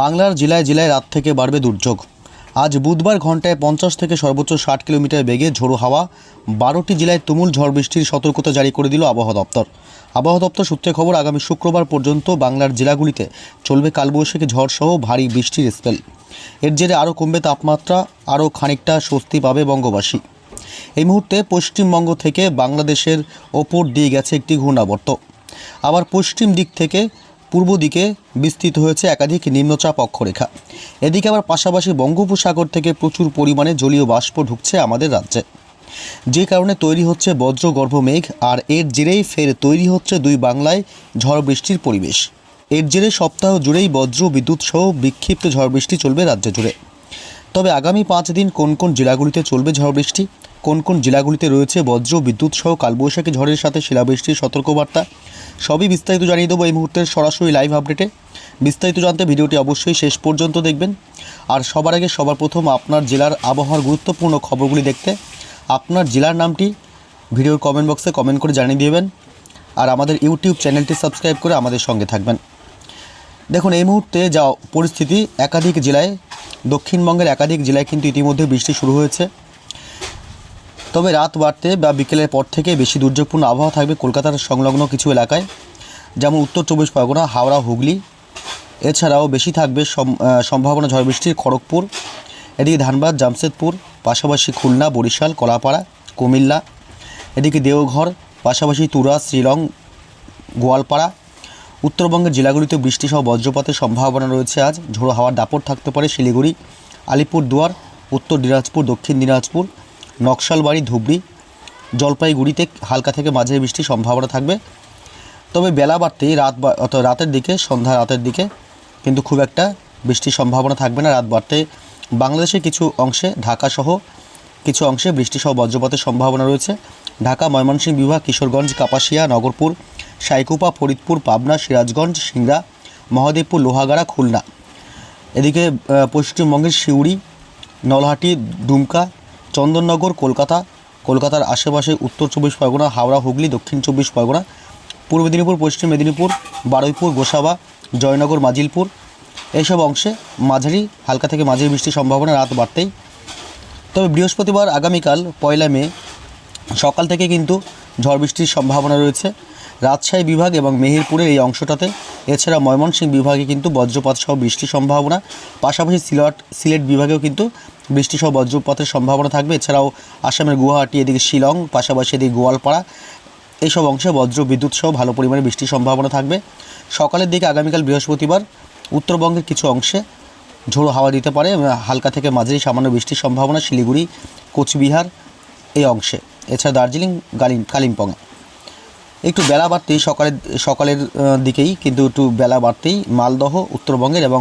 বাংলার জেলায় জেলায় রাত থেকে বাড়বে দুর্যোগ। আজ বুধবার ঘন্টায় পঞ্চাশ থেকে সর্বোচ্চ ষাট কিলোমিটার বেগে ঝোড়ো হাওয়া, বারোটি জেলায় তুমুল ঝড় বৃষ্টির সতর্কতা জারি করে দিল আবহাওয়া দপ্তর। আবহাওয়া দপ্তর সূত্রে খবর, আগামী শুক্রবার পর্যন্ত বাংলার জেলাগুলিতে চলবে কালবৈশাখী ঝড়সহ ভারী বৃষ্টির স্পেল। এর জেরে আরও কমবে তাপমাত্রা, আরও খানিকটা স্বস্তি পাবে বঙ্গবাসী। এই মুহূর্তে পশ্চিমবঙ্গ থেকে বাংলাদেশের ওপর দিয়ে গেছে একটি ঘূর্ণাবর্ত। আবার পশ্চিম দিক থেকে পূর্ব দিকে বিস্তৃত হয়েছে একাধিক নিম্নচাপ অক্ষরেখা। এদিকে আবার পাশাপাশি বঙ্গোপসাগর থেকে প্রচুর পরিমাণে জলীয় বাষ্প ঢুকছে আমাদের রাজ্যে। যে কারণে তৈরি হচ্ছে বজ্রগর্ভ মেঘ, আর এর জেরেই ফের তৈরি হচ্ছে দুই বাংলায় ঝড় বৃষ্টির পরিবেশ। এর জেরে সপ্তাহ জুড়েই বজ্র, বিদ্যুৎ সহ বিক্ষিপ্ত ঝড় বৃষ্টি চলবে রাজ্য জুড়ে। তবে আগামী পাঁচ দিন কোন কোন জেলাগুলিতে চলবে ঝড় বৃষ্টি? কোন কোন জেলাগুলিতে রয়েছে বজ্র, বিদ্যুৎ সহ কালবৈশাখী ঝড়ের সাথে শিলাবৃষ্টির সতর্কবার্তা? সবই বিস্তারিত জানিয়ে দেবো এই মুহূর্তের সরাসরি লাইভ আপডেটে বিস্তারিত জানতে ভিডিওটি অবশ্যই শেষ পর্যন্ত দেখবেন। আর সবার আগে সবার প্রথম আপনার জেলার আবহাওয়ার গুরুত্বপূর্ণ খবরগুলি দেখতে। আপনার জেলার নামটি ভিডিওর কমেন্ট বক্সে কমেন্ট করে জানিয়ে দেবেন। আর আমাদের ইউটিউব চ্যানেলটি সাবস্ক্রাইব করে আমাদের সঙ্গে থাকবেন। দেখুন, এই মুহূর্তে যা পরিস্থিতি, একাধিক জেলায়, দক্ষিণবঙ্গের একাধিক জেলায় কিন্তু ইতিমধ্যে বৃষ্টি শুরু হয়েছে। তবে রাত বাড়তে বা বিকেলের পর থেকে বেশি দুর্যোগপূর্ণ আবহাওয়া থাকবে কলকাতার সংলগ্ন কিছু এলাকায়, যেমন উত্তর চব্বিশ পরগনা, হাওড়া, হুগলি। এছাড়াও বেশি থাকবে সম্ভাবনা ঝড় বৃষ্টির খড়গপুর, এদিকে ধানবাদ, জামশেদপুর, পাশাপাশি খুলনা, বরিশাল, কলাপাড়া, কুমিল্লা, এদিকে দেওঘর, পাশাপাশি তুরা শ্রীলং গোয়ালপাড়া। উত্তরবঙ্গের জেলাগুলিতে বৃষ্টিসহ বজ্রপাতের সম্ভাবনা রয়েছে আজ। ঝোড়ো হাওয়ার দাপট থাকতে পারে শিলিগুড়ি, আলিপুরদুয়ার, উত্তর দিনাজপুর, দক্ষিণ দিনাজপুর নকশালবাড়ি, ধুবড়ি, জলপাইগুড়িতে হালকা থেকে মাঝারি বৃষ্টির সম্ভাবনা থাকবে। তবে বেলা বাড়তেই রাত অর্থাৎ রাতের দিকে, সন্ধ্যা রাতের দিকে কিন্তু খুব একটা বৃষ্টির সম্ভাবনা থাকবে না। রাত বাড়তে বাংলাদেশের কিছু অংশে ঢাকাসহ কিছু অংশে বৃষ্টিসহ বজ্রপাতের সম্ভাবনা রয়েছে। ঢাকা, ময়মনসিংহ বিভাগ, কিশোরগঞ্জ, কাপাসিয়া, নগরপুর, সাইকুপা, ফরিদপুর, পাবনা, সিরাজগঞ্জ, সিংড়া, মহাদেবপুর, লোহাগাড়া, খুলনা। এদিকে পশ্চিমবঙ্গের সিউড়ি, নলহাটি ডুমকা চন্দননগর, কলকাতা। কলকাতার আশেপাশে উত্তর চব্বিশ পরগনা, হাওড়া, হুগলি, দক্ষিণ চব্বিশ পরগনা, পূর্ব মেদিনীপুর, পশ্চিম মেদিনীপুর, বারুইপুর, গোসাবা, জয়নগর, মাজিলপুর। এইসব অংশে মাঝারি, হালকা থেকে মাঝারি বৃষ্টির সম্ভাবনা রাত বাড়তেই। তবে বৃহস্পতিবার আগামীকাল পয়লা মে সকাল থেকে কিন্তু ঝড় বৃষ্টির সম্ভাবনা রয়েছে। রাজশাহী বিভাগ এবং মেহেরপুরের এই অংশটাতে। এছাড়া ময়মনসিংহ বিভাগে কিন্তু বজ্রপাত সহ বৃষ্টির সম্ভাবনা। পাশাপাশি সিলেট সিলেট বিভাগেও কিন্তু বৃষ্টি সহ বজ্রপাতের সম্ভাবনা থাকবে। এছাড়াও আসামের গুয়াহাটি, এদিকে শিলং, পাশাপাশি এদিকে গোয়ালপাড়া। এইসব অংশে বজ্র বিদ্যুৎ সহ ভালো পরিমাণে বৃষ্টির সম্ভাবনা থাকবে। সকালের দিকে আগামীকাল বৃহস্পতিবার উত্তরবঙ্গের কিছু অংশে ঝোড়ো হাওয়া দিতে পারে হালকা থেকে মাঝারি সামান্য বৃষ্টির সম্ভাবনা। শিলিগুড়ি, কোচবিহার এই অংশে। এছাড়া দার্জিলিং কালিম্পংয়ে একটু বেলা বাড়তেই সকালের সকালের দিকেই কিন্তু একটু বেলা বাড়তেই মালদহ, উত্তরবঙ্গের এবং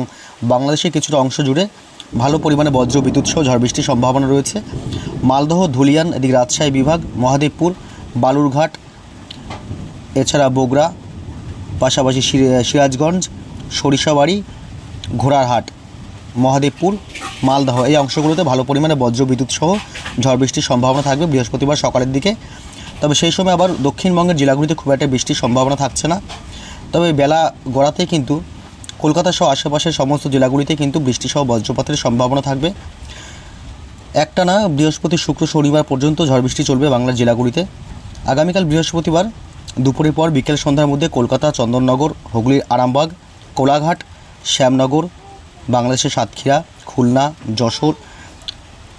বাংলাদেশের কিছুটা অংশ জুড়ে ভালো পরিমাণে বজ্র বিদ্যুৎ সহ ঝড় বৃষ্টির সম্ভাবনা রয়েছে। মালদহ, ধুলিয়ান, এদিকে রাজশাহী বিভাগ, মহাদেবপুর, বালুরঘাট, এছাড়া বগুড়া, পাশাপাশি সিরাজগঞ্জ, সরিষাবাড়ি, ঘোড়ারহাট, মহাদেবপুর, মালদহ এই অংশগুলোতে ভালো পরিমাণে বজ্র বিদ্যুৎ সহ ঝড় বৃষ্টির সম্ভাবনা থাকবে। বৃহস্পতিবার সকালের দিকে তবে সেই সময় আবার দক্ষিণবঙ্গের জেলাগুলিতে খুব একটা বৃষ্টির সম্ভাবনা থাকছে না। তবে বেলা গড়াতে কিন্তু কলকাতা সহ আশেপাশের সমস্ত জেলাগুলিতে কিন্তু বৃষ্টি সহ বজ্রপাতের সম্ভাবনা থাকবে। একটানা বৃহস্পতি শুক্র শনিবার পর্যন্ত ঝড় বৃষ্টি চলবে বাংলার জেলাগুলিতে। আগামীকাল বৃহস্পতিবার দুপুরের পর বিকেল সন্ধ্যার মধ্যে কলকাতা, চন্দননগর হুগলির আরামবাগ, কোলাঘাট, শ্যামনগর, বাংলাদেশের সাতক্ষীরা, খুলনা, যশোর,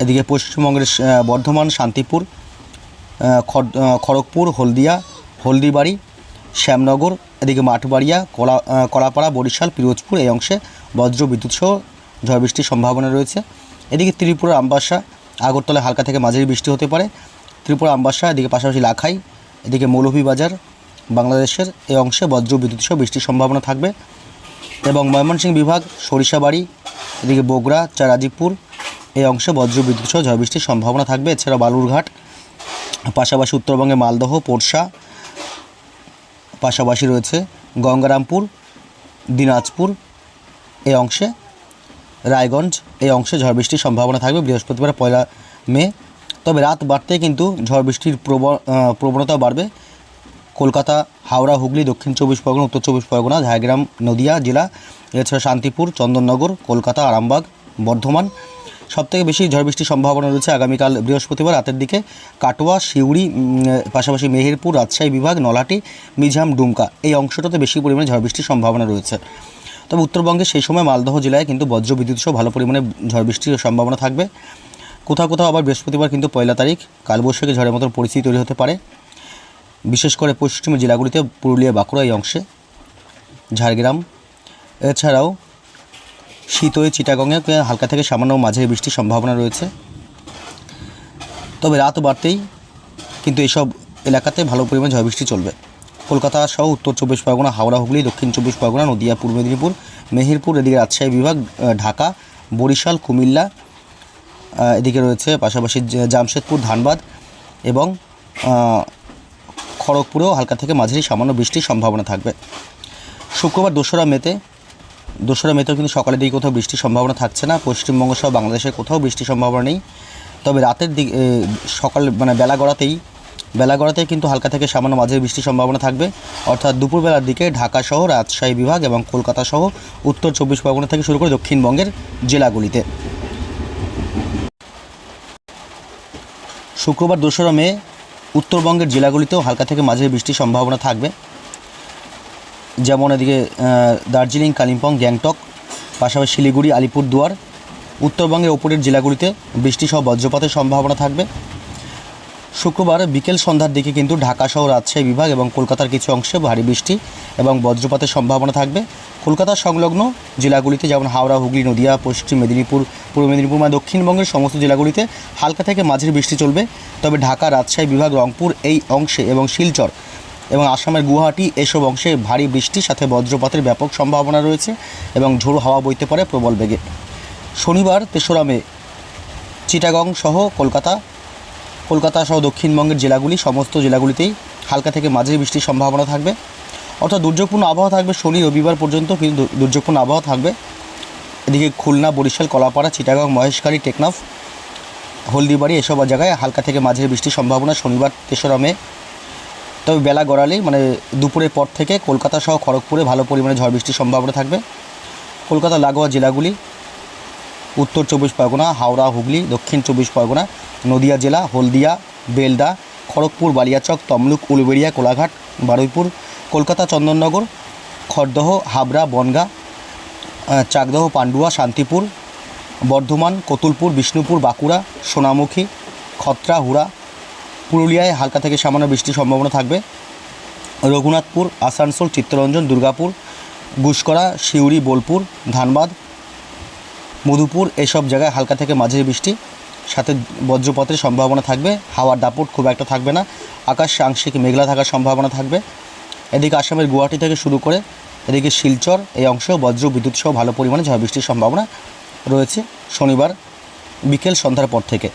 এদিকে পশ্চিমবঙ্গের বর্ধমান, শান্তিপুর খড়গপুর, হলদিয়া, হলদিবাড়ি, শ্যামনগর, এদিকে মাঠবাড়িয়া, কলা কলাপাড়া, বরিশাল, পিরোজপুর, এই অংশে বজ্র বিদ্যুৎ সহ ঝড় বৃষ্টির সম্ভাবনা রয়েছে। এদিকে ত্রিপুরা আমবাসা, আগরতলায় হালকা থেকে মাঝারি বৃষ্টি হতে পারে। ত্রিপুরা আমবাসা, এদিকে পাশাপাশি লাখাই, এদিকে মৌলভীবাজার, বাংলাদেশের এই অংশে বজ্র বিদ্যুৎ সহ বৃষ্টির সম্ভাবনা থাকবে। এবং ময়মনসিংহ বিভাগ, সরিষাবাড়ি, এদিকে বগুড়া চারাজিপুর এই অংশে বজ্র বিদ্যুৎ সহ ঝড় বৃষ্টির সম্ভাবনা থাকবে। এছাড়া বালুরঘাট পাশাপাশি উত্তরবঙ্গে মালদহ, পোরশা, পাশাপাশি রয়েছে গঙ্গারামপুর, দিনাজপুর এই অংশে রায়গঞ্জ এই অংশে ঝড় বৃষ্টির সম্ভাবনা থাকবে বৃহস্পতিবার পয়লা মে। তবে রাত বাড়তে কিন্তু ঝড় বৃষ্টির প্রবণতা বাড়বে। কলকাতা, হাওড়া, হুগলি, দক্ষিণ চব্বিশ পরগনা, উত্তর চব্বিশ পরগনা, ঝাড়গ্রাম, নদিয়া জেলা, এছাড়া শান্তিপুর, চন্দননগর, কলকাতা, আরামবাগ, বর্ধমান সবথেকে বেশি ঝড় বৃষ্টির সম্ভাবনা রয়েছে আগামীকাল বৃহস্পতিবার। রাতের দিকে কাটোয়া উম, পাশাপাশি মেহেরপুর রাজশাহী বিভাগ নলাটি মিঝাম ডুমকা এই অংশটাতে বেশি পরিমাণে ঝড় বৃষ্টির সম্ভাবনা রয়েছে। তবে উত্তরবঙ্গে সেই সময় মালদহ জেলায় কিন্তু বজ্র বিদ্যুৎ সহ ভালো পরিমাণে ঝড় বৃষ্টির সম্ভাবনা থাকবে। কোথাও কোথাও আবার বৃহস্পতিবার কিন্তু পয়লা তারিখ কালবৈশাখী ঝড়ের মতো পরিস্থিতি তৈরি হতে পারে। বিশেষ করে পশ্চিমের জেলাগুলিতে পুরুলিয়া বাঁকুড়া এই অংশে ঝাড়গ্রাম। এছাড়াও শীতই চিটাগংয়ে হালকা থেকে সামান্য মাঝারি বৃষ্টির সম্ভাবনা রয়েছে। তবে রাত বাড়তেই কিন্তু এইসব এলাকাতে ভালো পরিমাণে ঝড় বৃষ্টি চলবে। কলকাতা সহ উত্তর চব্বিশ পরগনা, হাওড়া, হুগলি, দক্ষিণ চব্বিশ পরগনা, নদিয়া, পূর্ব মেদিনীপুর, মেহেরপুর, এদিকে রাজশাহী বিভাগ ঢাকা, বরিশাল, কুমিল্লা এদিকে রয়েছে পাশাপাশি জামশেদপুর, ধানবাদ এবং খড়গপুরেও হালকা থেকে মাঝারি সামান্য বৃষ্টির সম্ভাবনা থাকবে। শুক্রবার দোসরা মেতে দোসরা মেতেও কিন্তু সকালের দিকে কোথাও বৃষ্টির সম্ভাবনা থাকছে না। পশ্চিমবঙ্গ সহ বাংলাদেশের কোথাও বৃষ্টির সম্ভাবনা নেই। তবে রাতের দিকে সকাল মানে বেলা গড়াতেই বেলা গড়াতেই কিন্তু হালকা থেকে সামান্য মাঝারি বৃষ্টির সম্ভাবনা থাকবে। অর্থাৎ দুপুরবেলার দিকে ঢাকা সহ, রাজশাহী বিভাগ এবং কলকাতা সহ উত্তর চব্বিশ পরগনা থেকে শুরু করে দক্ষিণবঙ্গের জেলাগুলিতে। শুক্রবার দোসরা মে উত্তরবঙ্গের জেলাগুলিতেও হালকা থেকে মাঝারি বৃষ্টির সম্ভাবনা থাকবে। যেমন এদিকে দার্জিলিং, কালিম্পং, গ্যাংটক, পাশাপাশি শিলিগুড়ি, আলিপুরদুয়ার, উত্তরবঙ্গের ওপরের জেলাগুলিতে বৃষ্টি সহ বজ্রপাতের সম্ভাবনা থাকবে। শুক্রবার বিকেল সন্ধ্যার দিকে কিন্তু ঢাকা সহ রাজশাহী বিভাগ এবং কলকাতার কিছু অংশে ভারী বৃষ্টি এবং বজ্রপাতের সম্ভাবনা থাকবে। কলকাতার সংলগ্ন জেলাগুলিতে যেমন হাওড়া, হুগলি, নদিয়া, পশ্চিম মেদিনীপুর, পূর্ব মেদিনীপুর মানে দক্ষিণবঙ্গের সমস্ত জেলাগুলিতে হালকা থেকে মাঝারি বৃষ্টি চলবে। তবে ঢাকা, রাজশাহী বিভাগ, রংপুর এই অংশে এবং শিলচর এবং আসামের গুয়াহাটি এসব অংশে ভারী বৃষ্টির সাথে বজ্রপাতের ব্যাপক সম্ভাবনা রয়েছে এবং ঝোড়ো হাওয়া বইতে পারে প্রবল বেগে। শনিবার তেসরা মে, চিটাগং সহ কলকাতা কলকাতা সহ দক্ষিণবঙ্গের জেলাগুলি, সমস্ত জেলাগুলিতেই হালকা থেকে মাঝারি বৃষ্টির সম্ভাবনা থাকবে। অর্থাৎ দুর্যোগপূর্ণ আবহাওয়া থাকবে শনি, রবিবার পর্যন্ত কিন্তু দুর্যোগপূর্ণ আবহাওয়া থাকবে। এদিকে খুলনা, বরিশাল, কলাপাড়া, চিটাগং, মহেশখালী, টেকনাফ, হলদিবাড়ি এসব জায়গায় হালকা থেকে মাঝারি বৃষ্টির সম্ভাবনা শনিবার তেসরা মে। তবে বেলা গড়ালেই মানে দুপুরের পর থেকে কলকাতা সহ খড়গপুরে ভালো পরিমাণে ঝড় বৃষ্টির সম্ভাবনা থাকবে। কলকাতা, লাগোয়া জেলাগুলি, উত্তর চব্বিশ পরগনা, হাওড়া, হুগলি, দক্ষিণ চব্বিশ পরগনা, নদিয়া জেলা, হলদিয়া, বেলদা, খড়গপুর, বালিয়াচক, তমলুক, উলুবেড়িয়া, কোলাঘাট, বারুইপুর, কলকাতা, চন্দননগর, খড়দহ, হাবড়া, বনগা চাকদহ, পান্ডুয়া, শান্তিপুর, বর্ধমান, কতুলপুর, বিষ্ণুপুর, বাঁকুড়া, সোনামুখী, খত্রা, হুড়া পুরুলিয়ায় হালকা থেকে সামান্য বৃষ্টির সম্ভাবনা থাকবে। রঘুনাথপুর, আসানসোল, চিত্তরঞ্জন, দুর্গাপুর গুসকরা সিউড়ি, বোলপুর, ধানবাদ, মধুপুর এসব জায়গায় হালকা থেকে মাঝারি বৃষ্টি, সাথে বজ্রপাতের সম্ভাবনা থাকবে। হাওয়ার দাপট খুব একটা থাকবে না। আকাশ আংশিক মেঘলা থাকার সম্ভাবনা থাকবে। এদিকে আসামের গুয়াহাটি থেকে শুরু করে এদিকে শিলচর এই অংশেও বজ্র বিদ্যুৎ সহ ভালো পরিমাণে ঝড় বৃষ্টির সম্ভাবনা রয়েছে। শনিবার বিকেল সন্ধ্যার পর থেকে।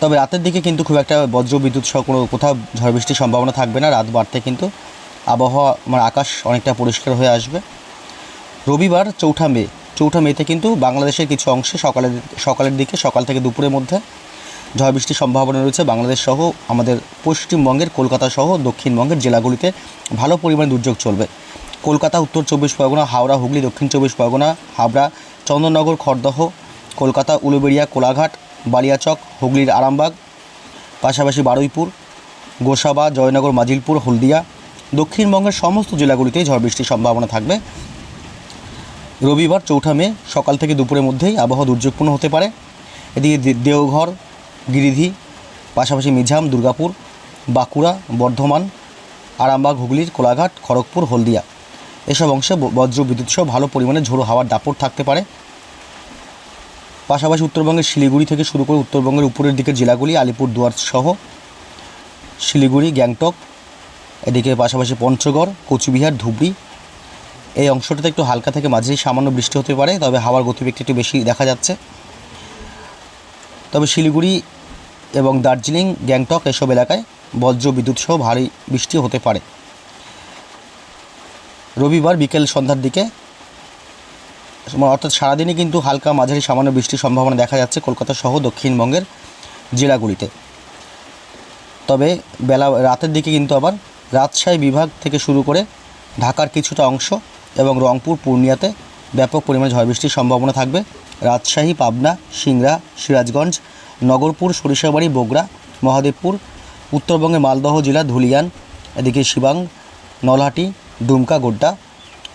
তবে রাতের দিকে কিন্তু খুব একটা বজ্র বিদ্যুৎ সহ কোনো কোথাও ঝড় বৃষ্টির সম্ভাবনা থাকবে না, রাত বাড়তে কিন্তু আবহাওয়া মানে আকাশ অনেকটা পরিষ্কার হয়ে আসবে। রবিবার চৌঠা মে, চৌঠা মেতে কিন্তু বাংলাদেশের কিছু অংশে সকালের সকালের দিকে, সকাল থেকে দুপুরের মধ্যে ঝড় বৃষ্টির সম্ভাবনা রয়েছে। বাংলাদেশ সহ আমাদের পশ্চিমবঙ্গের, কলকাতা সহ দক্ষিণবঙ্গের জেলাগুলিতে ভালো পরিমাণে দুর্যোগ চলবে। কলকাতা, উত্তর চব্বিশ পরগনা, হাওড়া, হুগলি, দক্ষিণ চব্বিশ পরগনা, হাবড়া, চন্দননগর, খড়দহ, কলকাতা, উলুবেড়িয়া, কোলাঘাট বালিয়াচক, হুগলির আরামবাগ, পাশাপাশি বারুইপুর, গোসাবা, জয়নগর, মাজিলপুর, হলদিয়া, দক্ষিণবঙ্গের সমস্ত জেলাগুলিতেই ঝড় বৃষ্টির সম্ভাবনা থাকবে। রবিবার চৌঠা মে, সকাল থেকে দুপুরের মধ্যেই আবহাওয়া দুর্যোগপূর্ণ হতে পারে। এদিকে দেওঘর, গিরিধি, পাশাপাশি মিঝাম দুর্গাপুর, বাঁকুড়া, বর্ধমান, আরামবাগ, হুগলির কোলাঘাট, খড়গপুর, হলদিয়া। এসব অংশে বজ্র বিদ্যুৎসহ ভালো পরিমাণে ঝোড়ো হাওয়ার দাপট থাকতে পারে। পাশাপাশি উত্তরবঙ্গের শিলিগুড়ি থেকে শুরু করে উত্তরবঙ্গের উপরের দিকের জেলাগুলি, আলিপুরদুয়ার সহ শিলিগুড়ি, গ্যাংটক, এদিকে পাশাপাশি পঞ্চগড়, কোচবিহার, ধুবড়ি। এই অংশটাতে একটু হালকা থেকে মাঝেই সামান্য বৃষ্টি হতে পারে, তবে হাওয়ার গতিবেগটা একটু বেশি দেখা যাচ্ছে। তবে শিলিগুড়ি এবং দার্জিলিং, গ্যাংটক এসব এলাকায় বজ্র বিদ্যুৎ সহ ভারী বৃষ্টি হতে পারে। রবিবার বিকেল সন্ধ্যার দিকে অর্থাৎ সারাদিনই কিন্তু হালকা মাঝারি সামান্য বৃষ্টির সম্ভাবনা দেখা যাচ্ছে কলকাতা সহ দক্ষিণবঙ্গের জেলাগুলিতে। তবে বেলা, রাতের দিকে কিন্তু আবার রাজশাহী বিভাগ থেকে শুরু করে ঢাকার কিছুটা অংশ এবং রংপুর, পূর্ণিয়াতে ব্যাপক পরিমাণে ঝড় বৃষ্টির সম্ভাবনা থাকবে। রাজশাহী, পাবনা, সিংড়া, সিরাজগঞ্জ, নগরপুর, সরিষাবাড়ি, বগুড়া, মহাদেবপুর, উত্তরবঙ্গে মালদহ জেলা, ধুলিয়ান, এদিকে শিবাং, নলহাটি ডুমকা গোড্ডা,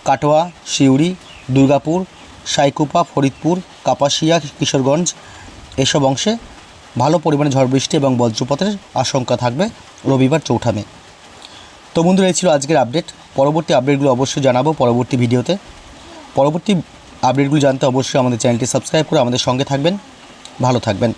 কাটোয়া, সিউড়ি, দুর্গাপুর সাইকুপা, ফরিদপুর, কাপাসিয়া, কিশোরগঞ্জ এসব অংশে ভালো পরিমাণে ঝড় বৃষ্টি এবং বজ্রপাতের আশঙ্কা থাকবে রবিবার চৌঠা মে। তো বন্ধুরা, এই ছিল আজকের আপডেট। পরবর্তী আপডেটগুলো অবশ্যই জানাব পরবর্তী ভিডিওতে। পরবর্তী আপডেটগুলো জানতে অবশ্যই আমাদের চ্যানেলটি সাবস্ক্রাইব করে আমাদের সঙ্গে থাকবেন। ভালো থাকবেন।